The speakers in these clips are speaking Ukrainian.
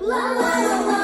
la la la la.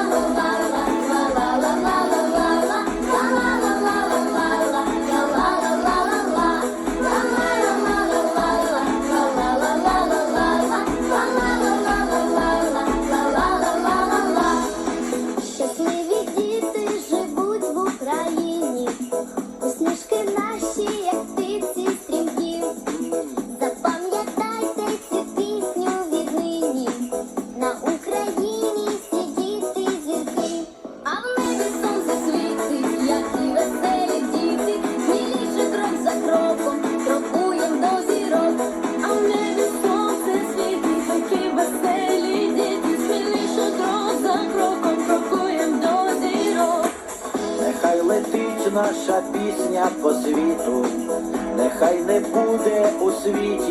летить наша пісня по світу, нехай не буде у світі.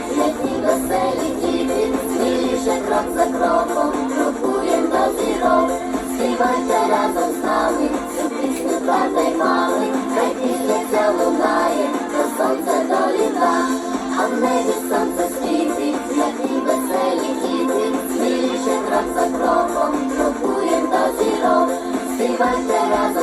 banderas